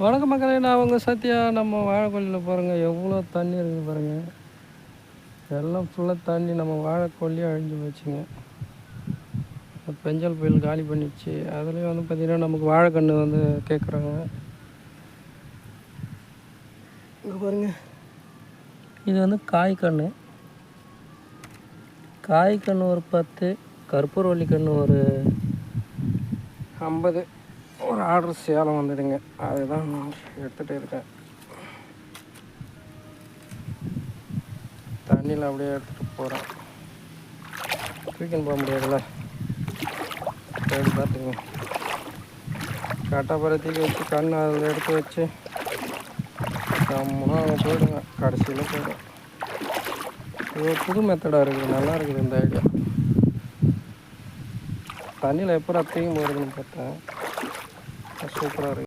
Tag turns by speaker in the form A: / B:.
A: வணக்க மக்களே நான் அவங்க சத்யா. நம்ம வாழைக்கொல்லியில் பாருங்கள் எவ்வளோ தண்ணி இருக்குது பாருங்கள் எல்லாம் ஃபுல்லாக தண்ணி நம்ம வாழைக்கொல்லியே அழிஞ்சு போச்சுங்க. பெஞ்சல் புயல் காலி பண்ணிடுச்சு. அதுலேயும் வந்து பார்த்திங்கன்னா நமக்கு வாழைக்கன்று வந்து கேட்குறாங்க இங்கே பாருங்க. இது வந்து காய்கன்று காய்கன்று ஒரு பத்து கற்பூரவள்ளி கன்று ஒரு ஐம்பது. ஒரு ஆர்டர் சேலம் வந்துடுங்க. அதுதான் நான் எடுத்துகிட்டு இருக்கேன். தண்ணியில் அப்படியே எடுத்துகிட்டு போகிறேன் தூக்கின்னு போக முடியாதுல்ல. சரி பார்த்துங்க கட்டாப்பறை தூக்கி வச்சு கண் அதில் எடுத்து வச்சு கம்முனா அவங்க போயிடுங்க. கடைசியில் போயிடும் இது ஒரு புது மெத்தடாக இருக்குது. நல்லா இருக்குது இந்த ஐடியா தண்ணியில் எப்போ அத்தையும் போகிறதுன்னு பார்த்தேன். சூப்பராக இருக்குது